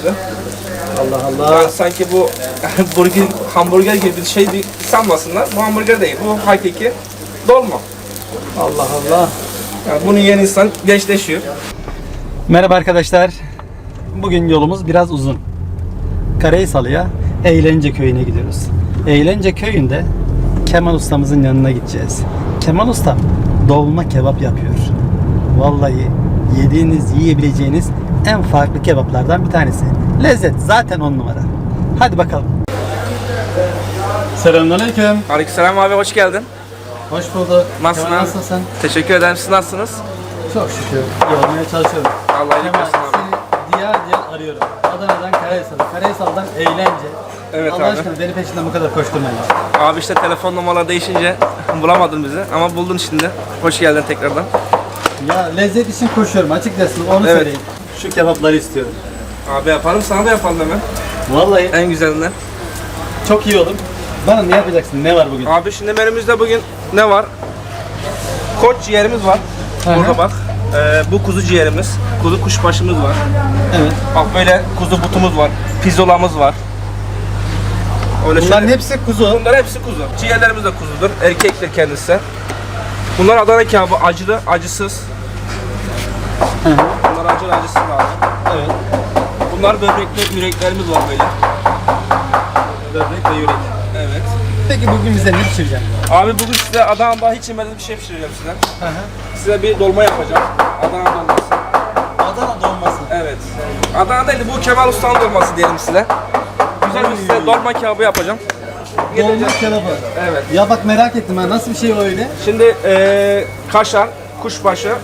size. Allah Allah. Yani sanki bu burger, hamburger gibi bir şey değil, sanmasınlar. Bu hamburger değil. Bu hakiki dolma. Allah Allah. Yani bunu yiyen insan gençleşiyor. Merhaba arkadaşlar. Bugün yolumuz biraz uzun. Karahisalı'ya Eğlence Köyü'ne gidiyoruz. Eğlence Köyü'nde Kemal ustamızın yanına gideceğiz. Kemal ustam dolma kebap yapıyor. Vallahi yediğiniz, yiyebileceğiniz en farklı kebaplardan bir tanesi. Lezzet zaten on numara. Hadi bakalım. Selamünaleyküm. Aleykümselam abi hoş geldin. Hoş bulduk. Nasılsın Kemal abi? nasılsın? Teşekkür ederim. Siz nasılsınız? Çok şükür. İyi olmaya çalışıyorum. Allah iyilik Kemal versin abi. seni diğer diğer arıyorum. Adana'dan Karahisar, Karahisar'dan eğlence. Evet Allah abi. aşkına beni peşinden bu kadar koşturmayın. Abi işte telefon numaraları değişince bulamadın bizi ama buldun şimdi. Hoş geldin tekrardan. Ya lezzet için koşuyorum açıkçası onu Evet. söyleyeyim. Şu kebapları istiyorum. Abi yaparım sana da yapalım hemen. Vallahi En güzelinden. çok iyi olur. Bana ne yapacaksın? Ne var bugün? Abi şimdi menümüzde bugün ne var? Koç ciğerimiz var. Hı hı. Burada bak. Ee, bu kuzu ciğerimiz. Kuzu kuşbaşımız var. Evet. Bak böyle kuzu butumuz var. Pirzolamız var. Öyle Bunların şöyle- hepsi kuzu. Bunlar hepsi kuzu. Ciğerlerimiz de kuzudur. Erkektir kendisi. Bunlar Adana kebabı acılı, acısız. Acılı, acısız abi. Evet. Bunlar böbrekli yüreklerimiz var böyle. Böbrek ve yürek. Evet. Peki bugün bize ne pişireceksin? Abi bugün size Adana'da hiç yemediğim bir şey pişireceğim size. Hı hı. Size bir dolma yapacağım. Adana dolması. Adana dolması. Evet. Adana değil de bu Kemal Usta'nın dolması diyelim size. Güzel bir size dolma kebabı yapacağım. Dolma kebabı. Evet. Ya bak merak ettim ha nasıl bir şey o öyle? Şimdi eee kaşar, kuşbaşı,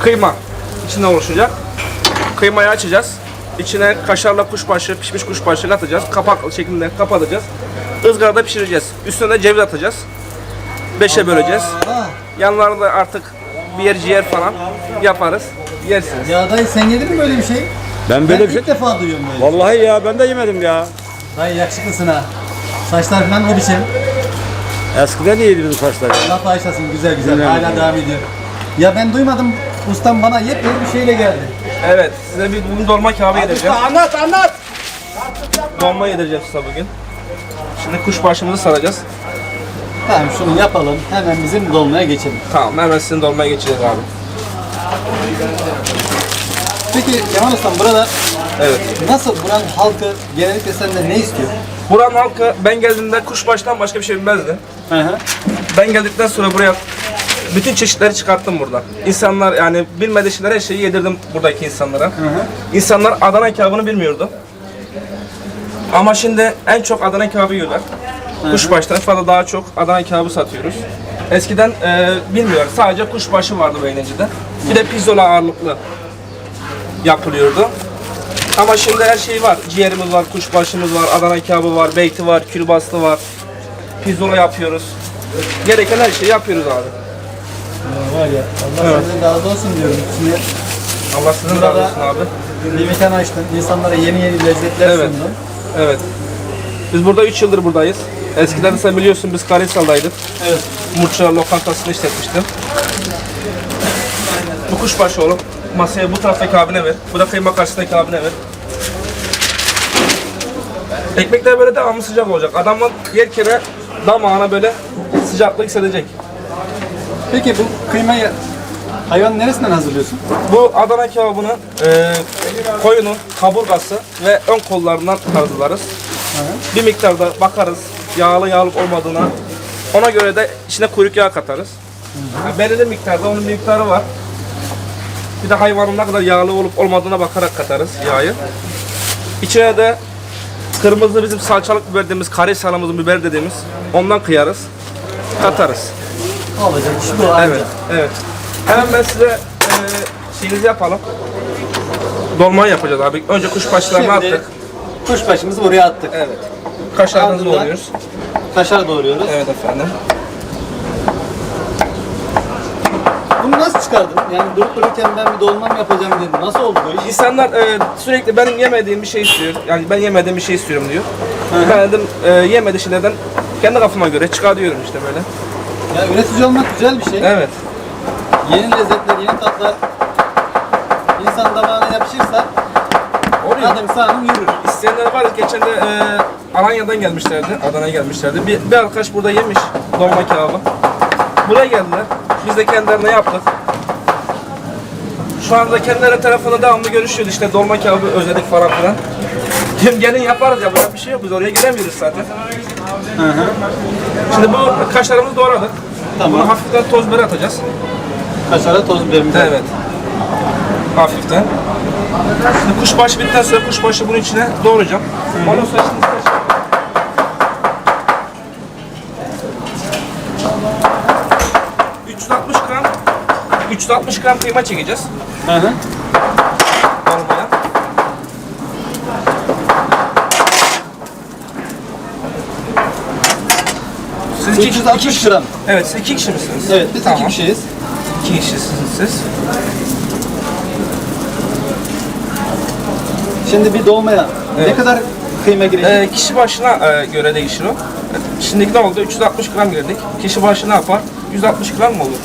kıyma içinde oluşacak. Kıymayı açacağız. İçine kaşarla kuşbaşı, pişmiş kuşbaşı atacağız. Kapak şeklinde kapatacağız. Izgarada pişireceğiz. Üstüne de ceviz atacağız. Beşe böleceğiz. Yanlarında artık bir ciğer falan yaparız. Yersiniz. ya dayı sen yedin mi böyle bir şey? Ben böyle ben bir şey... ilk defa duyuyorum böyle. Vallahi ya ben de yemedim ya. Dayı yakışıklısın ha. Saçlar falan o biçim. Eskiden iyiydi bizim saçlar. Allah bağışlasın güzel güzel. Hala devam ediyor. Ya ben duymadım. Ustam bana yepyeni bir şeyle geldi. Evet, size bir bugün dolma kebabı yedireceğim. Anlat anlat. Dolma yedireceğim size bugün. Şimdi kuşbaşımızı saracağız. Tamam şunu yapalım. Hemen bizim dolmaya geçelim. Tamam, hemen sizin dolmaya geçeceğiz abi. Peki Kemal Ustam burada Evet. nasıl buranın halkı genellikle senden ne istiyor? Buranın halkı ben geldiğimde kuşbaştan başka bir şey bilmezdi. Hı hı. Ben geldikten sonra buraya bütün çeşitleri çıkarttım burada. İnsanlar yani bilmediği şeyler her şeyi yedirdim buradaki insanlara. İnsanlar Adana kebabını bilmiyordu. Ama şimdi en çok Adana kebabı yiyorlar. Kuşbaştan falan daha çok Adana kebabı satıyoruz. Eskiden e, bilmiyorlar. Sadece kuşbaşı vardı eğlencede. Bir de pirzola ağırlıklı yapılıyordu. Ama şimdi her şey var. Ciğerimiz var, kuşbaşımız var, Adana kebabı var, beyti var, külbastı var. Pirzola yapıyoruz. Gereken her şeyi yapıyoruz abi. Ya var ya Allah senden razı olsun diyorum. Şimdi Allah sizin razı Burada- olsun abi. bir mekan açtın. insanlara yeni yeni lezzetler Evet. sundun. Evet. Biz burada 3 yıldır buradayız. Eskiden de sen biliyorsun biz Karahisar'daydık. Evet. Murça lokantasını işletmiştim. Bu kuşbaşı oğlum. Masaya bu taraftaki abine ver. Bu da kıyma karşısındaki abine ver. Ekmekler böyle devamlı sıcak olacak. Adamlar yerken damağına böyle sıcaklık hissedecek. Peki bu kıymayı hayvan neresinden hazırlıyorsun? Bu Adana kebabını e, koyunun kaburgası ve ön kollarından hazırlarız. Bir miktarda bakarız yağlı yağlık olmadığına. Ona göre de içine kuyruk yağı katarız. Yani belirli miktarda onun bir miktarı var. Bir de hayvanın ne kadar yağlı olup olmadığına bakarak katarız yağı. İçine de kırmızı bizim salçalık biber dediğimiz, kare salamımızın biber dediğimiz ondan kıyarız. Katarız. Bu anca. Evet, evet. Hemen ben size e, şeyinizi yapalım. Dolmayı yapacağız abi. Önce kuşbaşlarını Şimdi attık. kuşbaşımızı buraya attık. Evet. Kaşarınızı Ardından- doğruyoruz. Kaşar doğruyoruz. Evet efendim. Bunu nasıl çıkardın? Yani durup dururken ben bir dolma mı yapacağım dedim. Nasıl oldu bu iş? İnsanlar e, sürekli benim yemediğim bir şey istiyor. Yani ben yemediğim bir şey istiyorum diyor. Ben dedim e, yemediği şeylerden kendi kafama göre çıkartıyorum işte böyle. Ya üretici olmak güzel bir şey. Evet. Yeni lezzetler, yeni tatlar insan damağına yapışırsa tabii. Adım sağlam yürür. İsteyenler var. Geçen de e, Alanya'dan gelmişlerdi. Adana'ya gelmişlerdi. Bir, bir arkadaş burada yemiş dolma kebabı. Buraya geldiler. Biz de kendilerine yaptık. Şu anda kendileri tarafında devamlı görüşüyoruz. İşte dolma kebabı özledik falan filan. Gelin yaparız ya. Böyle bir şey yok. Biz oraya giremiyoruz zaten. Şimdi bu kaşarımızı doğradık. Tamam. Bunu hafiften toz biber atacağız. Kaşara toz biberimizi. Evet. Hafiften. Şimdi kuşbaşı bittikten sonra kuşbaşı bunun içine doğrayacağım. Ondan sonra şimdi size- 360 gram 360 gram kıyma çekeceğiz. Hı hı. Dolmaya. Siz iki, 360 gram. Evet, siz iki kişi misiniz? Evet biz tamam. iki kişiyiz. İki kişisiniz siz. Şimdi bir dolmaya ne Evet. kadar kıyma girecek? Ee, kişi başına e, göre değişir o. Şimdiki ne oldu? 360 gram girdik. Kişi başı ne yapar? 160 gram mı olur?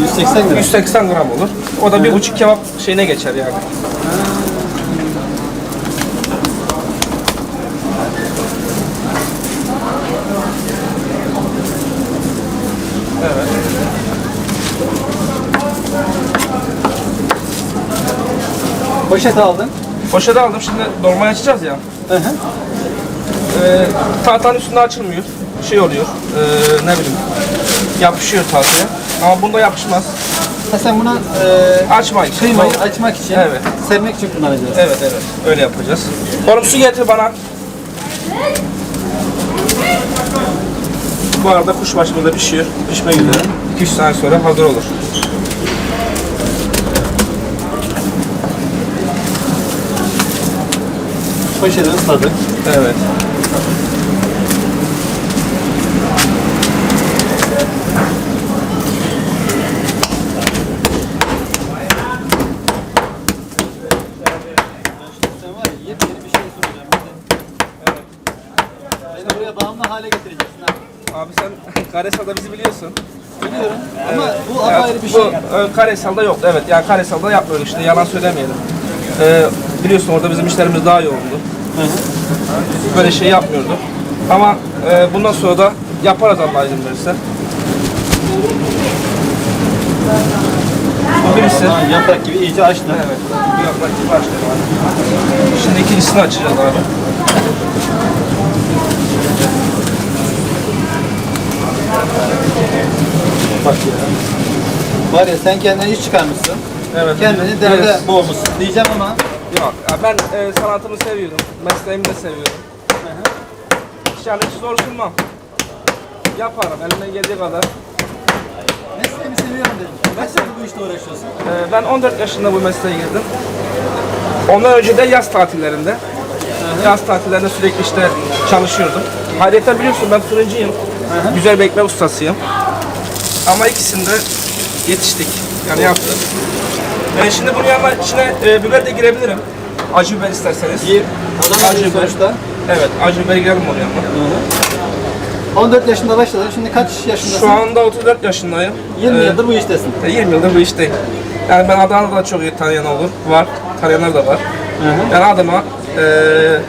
180 gram. 180 gram olur. O da bir buçuk kebap şeyine geçer yani. Evet. Poşet aldın. Poşeti aldım. Şimdi dolmayı açacağız ya. Hı hı. Ee, tahtanın üstünde açılmıyor. Şey oluyor. ee, ne bileyim. Yapışıyor tahtaya. Ama bunda yapışmaz. Ha sen bunu e, Açmayın. kıymayı açmak için, Evet. sermek için kullanacağız. Evet evet öyle yapacağız. Oğlum su getir bana. Bu arada kuşbaşımız da pişiyor. Pişmek üzere. 2-3 saat sonra hazır olur. Poşeti ısladık. Evet. Sen var ya yepyeni bir şey soracağım. Beni buraya bağımlı hale getireceksin ha. Abi sen Karesal'da bizi biliyorsun. Biliyorum ama bu Evet, apayrı bir şey. Bu e, Karesal'da yok. Evet yani Karesal'da yapmıyoruz işte yalan söylemeyelim. E, biliyorsun orada bizim işlerimiz daha yoğundu. Böyle şey yapmıyorduk. Ama e, bundan sonra da yaparız Allah izin verirse. Bu birisi. Ha, yaprak gibi iyice açtın. Evet. Bir yaprak gibi açtım abi. Şimdi ikincisini açacağız abi. Bak ya. Var ya sen kendine iş çıkarmışsın. Evet. Kendini derde boğmuşsun diyeceğim ama Yok. ya Ben e, sanatımı seviyorum. Mesleğimi de seviyorum. Yani hiç zor sunmam. Yaparım elimden geldiği kadar. mesleğimi seviyorum dedim. Kaç senedir bu işte uğraşıyorsun? Ee, Ben 14 yaşında bu mesleğe girdim. Ondan önce de yaz tatillerinde. Yaz tatillerinde sürekli işte çalışıyordum. Ayrıca biliyorsun ben fırıncıyım. Güzel bir ekmek ustasıyım. Ama ikisinde yetiştik. Yani yaptık. Ben şimdi bunun yanına içine e, biber de girebilirim. Acı biber isterseniz. Bir adam Acı biber. sonuçta. Evet, acı biber girelim onun yanına. 14 yaşında başladın. Şimdi kaç yaşındasın? Şu anda 34 yaşındayım. 20 Ee, yıldır bu iştesin. 20 yıldır bu işteyim. Yani ben Adana'da da çok iyi tanıyan olur. Var. Tanıyanlar da var. Ben Adana eee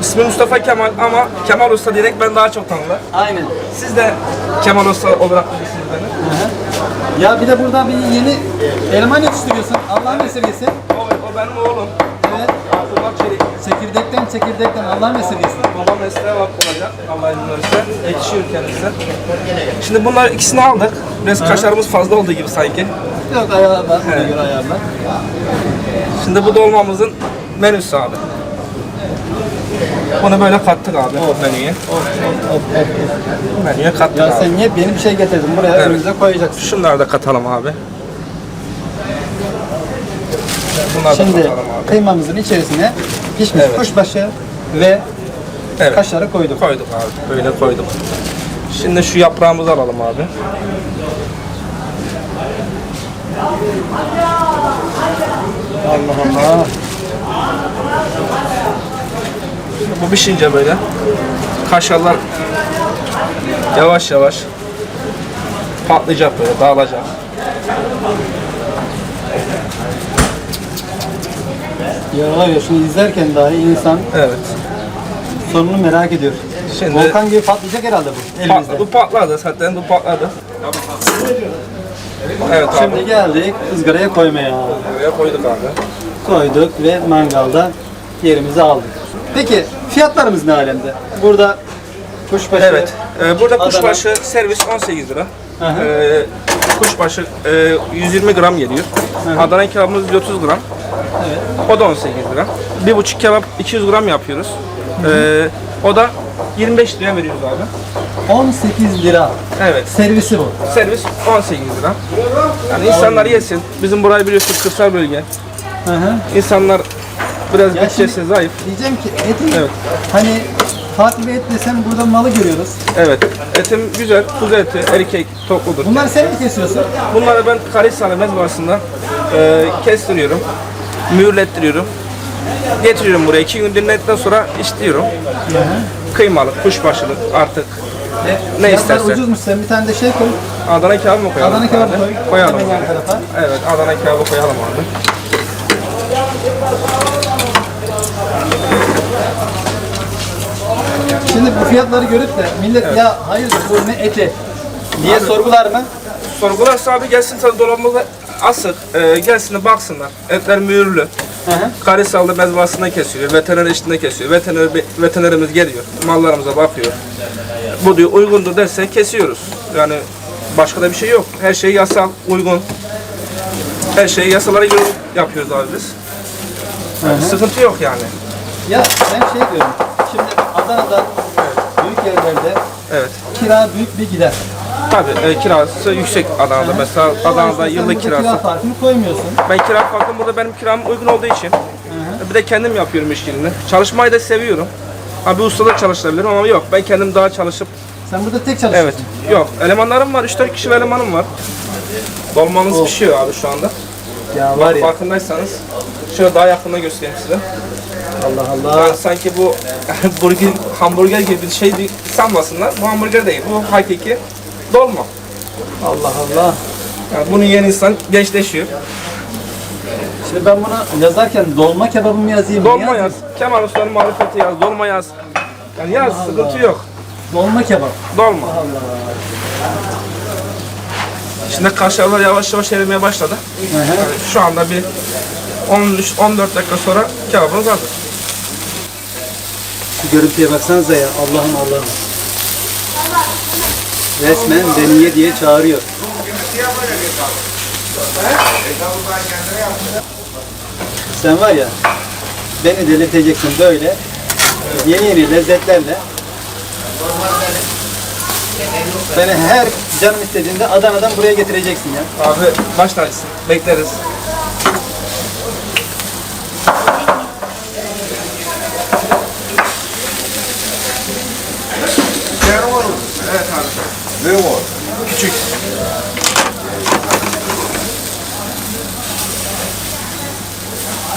ismi Mustafa Kemal ama Kemal Usta diyerek ben daha çok tanırlar. Aynen. Siz de Kemal Usta olarak bilirsiniz beni. Ya bir de burada bir yeni eleman yetiştiriyorsun. Allah'ın esirgesi. O, o benim oğlum. Evet. Abdullah Çelik. Çekirdekten çekirdekten Allah'ın esirgesi. Babam mesleğe bak olacak. Allah izin verirse. Ekşiyor kendisi. Şimdi bunlar ikisini aldık. Biraz kaşarımız fazla olduğu gibi sanki. Yok ayarlar. Evet. göre ayarlar. Şimdi bu dolmamızın menüsü abi. Bunu böyle kattık abi menüye. Of of of of. Menüye kattık Ya abi. sen yeni bir şey getirdin buraya Evet. önümüze koyacaksın. Şunları da katalım abi. Bunları da Şimdi abi. kıymamızın içerisine pişmiş Evet. kuşbaşı ve Evet. kaşarı koyduk. Koyduk abi. Böyle koyduk. Şimdi şu yaprağımızı alalım abi. Allah Allah. Bu pişince böyle kaşarlar yavaş yavaş patlayacak böyle dağılacak. Ya var ya şunu izlerken dahi insan Evet. sonunu merak ediyor. Şimdi- Volkan gibi patlayacak herhalde bu elimizde. Patladı, bu patladı zaten bu patladı. Evet abi. Şimdi geldik ızgaraya koymaya. Buraya koyduk abi. Koyduk ve mangalda yerimizi aldık. Peki fiyatlarımız ne alemde? Burada kuşbaşı Evet. Ee, burada Adana. kuşbaşı servis 18 lira. Hı hı. Ee, kuşbaşı e, 120 gram geliyor. Adana kebabımız 130 gram. Evet. O da 18 lira. Bir buçuk kebap 200 gram yapıyoruz. Ee, o da 25 liraya veriyoruz abi. 18 lira. Evet. Servisi bu. Servis 18 lira. Yani insanlar yesin. Bizim burayı biliyorsun kırsal bölge. Hı hı. İnsanlar biraz Ya bütçesi zayıf. Diyeceğim ki etin Evet. hani Fatih Bey et desem burada malı görüyoruz. Evet. Etim güzel. Kuzu eti, erkek, tokludur. Bunları sen mi kesiyorsun? Bunları ben Karahisar'ın mezbahasında e, kestiriyorum. Mühürlettiriyorum. Getiriyorum buraya. iki gün dinlendikten sonra işliyorum. Kıymalı, kuşbaşılı artık. E, Ne fiyatlar istersen. ucuzmuş sen bir tane de şey koy. Adana kebabı mı koyalım? Adana kebap abi? koy. Koyalım Hemen yan abi. tarafa. Evet, Adana kebabı koyalım abi. Şimdi bu fiyatları görüp de millet ya hayırdır bu ne eti diye sorgular mı? Sorgularsa abi gelsin tadı dolabımıza asık. E, gelsin de baksınlar. Etler mühürlü. Hı hı. Karahisar'da mezbahasında kesiyor. Veteriner eşliğinde kesiyor. Veteriner, veterinerimiz geliyor. Mallarımıza bakıyor. Bu diyor uygundur derse kesiyoruz. Yani başka da bir şey yok. Her şey yasal, uygun. Her şeyi yasalara göre yapıyoruz abi biz. Yani sıkıntı yok yani. Ya ben şey diyorum. Şimdi Adana'da yerlerde Evet. kira büyük bir gider. Tabii e, kirası yüksek Adana'da. Mesela Adana'da yıllık burada Kira kirası. farkını koymuyorsun. Ben kira farkım burada benim kiram uygun olduğu için. Bir de kendim yapıyorum işlerini. Çalışmayı da seviyorum. Ha bir ustada çalışabilirim ama yok. Ben kendim daha çalışıp Sen burada tek çalışıyorsun. Evet. Yok. Elemanlarım var. 3-4 kişi ve elemanım var. Dolmanız pişiyor abi şu anda. Ya var ya. Farkındaysanız. Şöyle daha yakında göstereyim size. Allah Allah. Yani sanki bu burger, hamburger gibi bir şey sanmasınlar. Bu hamburger değil. Bu hakiki dolma. Allah Allah. Yani bunu yiyen insan gençleşiyor. Şimdi ben bunu yazarken dolma kebabı mı yazayım? Dolma yaz. Kemal Usta'nın marifeti yaz. Dolma yaz. Yani yaz. Sıkıntı yok. Dolma kebap. Dolma. Şimdi kaşarlar yavaş yavaş erimeye başladı. Hı hı. Yani şu anda bir 13 14 dakika sonra kebabımız hazır. Şu görüntüye baksanıza ya. Allah'ım Allah'ım. Resmen beni ye diye çağırıyor. Sen var ya beni delirteceksin böyle yeni yeni lezzetlerle beni her canım istediğinde Adana'dan buraya getireceksin ya. Abi baş tacısın. Bekleriz. Evet Ne var? Küçük.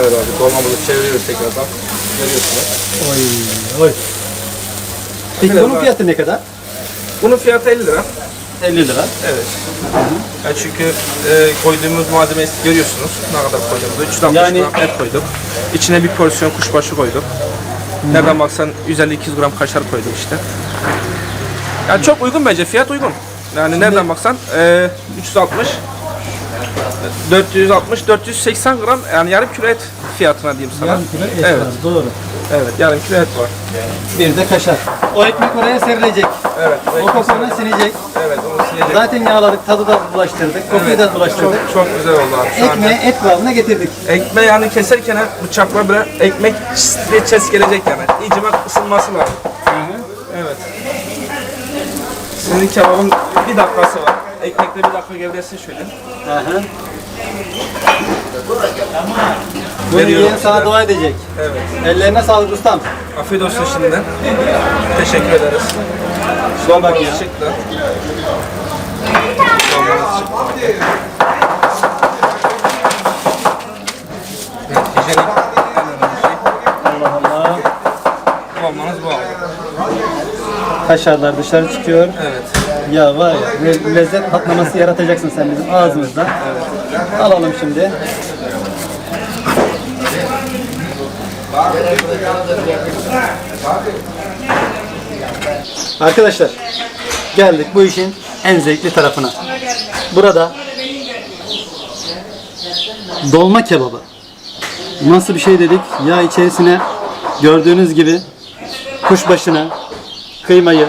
Evet abi dolmamızı çeviriyoruz tekrardan. Görüyorsunuz. Oy oy. Peki bunun fiyatı ne kadar? Bunun fiyatı 50 lira. 50 lira. Evet. Ya çünkü e, koyduğumuz malzemeyi görüyorsunuz ne kadar koyduğumuzu. 360 Yani- gram et koyduk. İçine bir porsiyon kuşbaşı koyduk. Nereden baksan 150-200 gram kaşar koyduk işte. Yani çok uygun bence, fiyat uygun. Yani nereden baksan e, 360 460 480 gram yani yarım kilo et fiyatına diyeyim sana. Yarım kilo et evet. var, doğru. Evet, yarım kilo et var. Bir de kaşar. O ekmek oraya serilecek. Evet. O kokona sinecek. Evet, onu silecek. Zaten yağladık, tadı da bulaştırdık, kokuyu da bulaştırdık. Çok çok güzel oldu abi şu anda. Ekmeği et kıvamına getirdik. Ekmeği yani keserken bıçakla böyle ekmek diye ses gelecek yani. İyice bak ısınması lazım. Evet. Senin kebabın bir dakikası var. Ekmekte bir dakika gevresin şöyle. Aha. Bunu Veriyorum yiyen sana size. dua edecek. Evet. Ellerine sağlık ustam. Afiyet olsun şimdiden. Teşekkür ederiz. Şuna bak ya. Çıktı. Dolmamız çıktı. Evet, hijyenik en önemli şey. Allah Allah. Dolmanız bu abi. Kaşarlar dışarı çıkıyor. Evet. Ya var ya le- lezzet patlaması yaratacaksın sen bizim ağzımızda. Alalım şimdi. Arkadaşlar geldik bu işin en zevkli tarafına. Burada dolma kebabı. Nasıl bir şey dedik? Ya içerisine gördüğünüz gibi kuşbaşını, kıymayı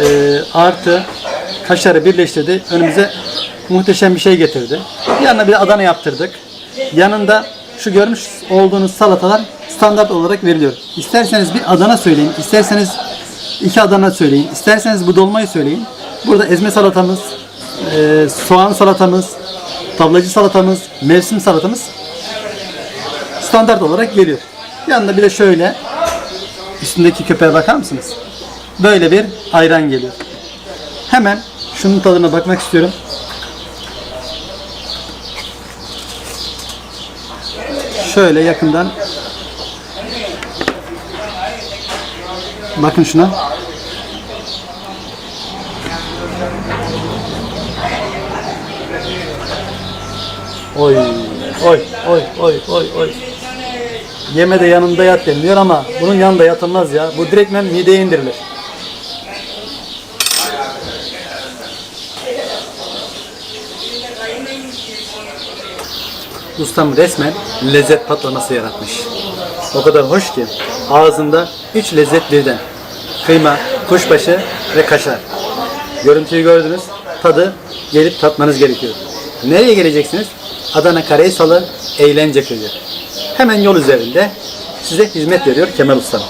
e, artı kaşarı birleştirdi. Önümüze muhteşem bir şey getirdi. Yanına bir Adana yaptırdık. Yanında şu görmüş olduğunuz salatalar standart olarak veriliyor. İsterseniz bir Adana söyleyin, isterseniz iki Adana söyleyin, isterseniz bu dolmayı söyleyin. Burada ezme salatamız, e, soğan salatamız, tablacı salatamız, mevsim salatamız standart olarak geliyor. Yanında bir de şöyle üstündeki köpeğe bakar mısınız? Böyle bir ayran geliyor. Hemen şunun tadına bakmak istiyorum. Şöyle yakından bakın şuna. Oy, oy, oy, oy, oy, oy. Yeme de yanında yat deniliyor ama bunun yanında yatılmaz ya. Bu direktmen mideye indirilir. Ustam resmen lezzet patlaması yaratmış. O kadar hoş ki ağzında üç lezzet birden. Kıyma, kuşbaşı ve kaşar. Görüntüyü gördünüz. Tadı gelip tatmanız gerekiyor. Nereye geleceksiniz? Adana Karaysalı Eğlence Köyü. Hemen yol üzerinde size hizmet veriyor Kemal Usta.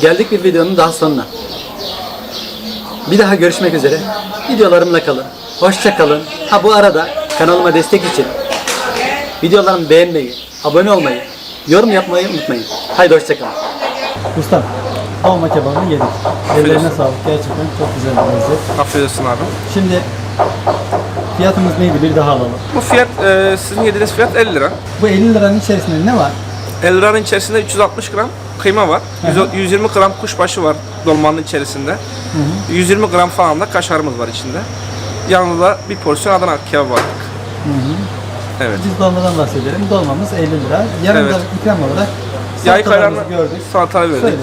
Geldik bir videonun daha sonuna. Bir daha görüşmek üzere. Videolarımla kalın. Hoşça kalın. Ha bu arada kanalıma destek için videolarımı beğenmeyi, abone olmayı, yorum yapmayı unutmayın. Haydi hoşça kalın. Ustam, dolma kebabını yedik. Ellerine sağlık. Gerçekten çok güzel bir lezzet. Afiyet olsun abi. Şimdi fiyatımız neydi? Bir daha alalım. Bu fiyat, e, sizin yediğiniz fiyat 50 lira. Bu 50 liranın içerisinde ne var? 50 liranın içerisinde 360 gram kıyma var. 100 120 gram kuşbaşı var dolmanın içerisinde. 120 gram falan da kaşarımız var içinde. Yanında da bir porsiyon Adana kebabı var. Evet. Biz dolmadan bahsedelim. Dolmamız 50 lira. Yanında Evet. ikram olarak kayranı salatalarımızı gördük. salatalı verdik. Söyle.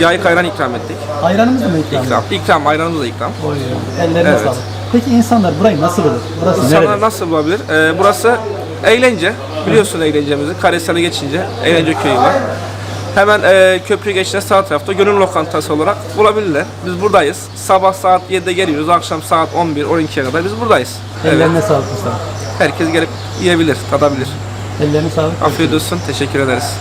Yağ kayran ikram ettik. Ayranımız da mı ikram? İkram. İkram, ayranımız da ikram. Oy, ellerine Evet. sağlık. Peki insanlar burayı nasıl bulur? Burası İnsanlar nerede? nasıl bulabilir? Ee, burası eğlence. Biliyorsun eğlencemizi. Karahisar'a geçince eğlence köyü var. Hemen e, köprü geçtiğinde sağ tarafta gönül lokantası olarak bulabilirler. Biz buradayız. Sabah saat 7'de geliyoruz. Akşam saat 11-12'ye kadar biz buradayız. Evet. Ellerine sağlık usta. Herkes gelip yiyebilir, tadabilir. Ellerine sağlık. Afiyet olsun. Teşekkür ederiz.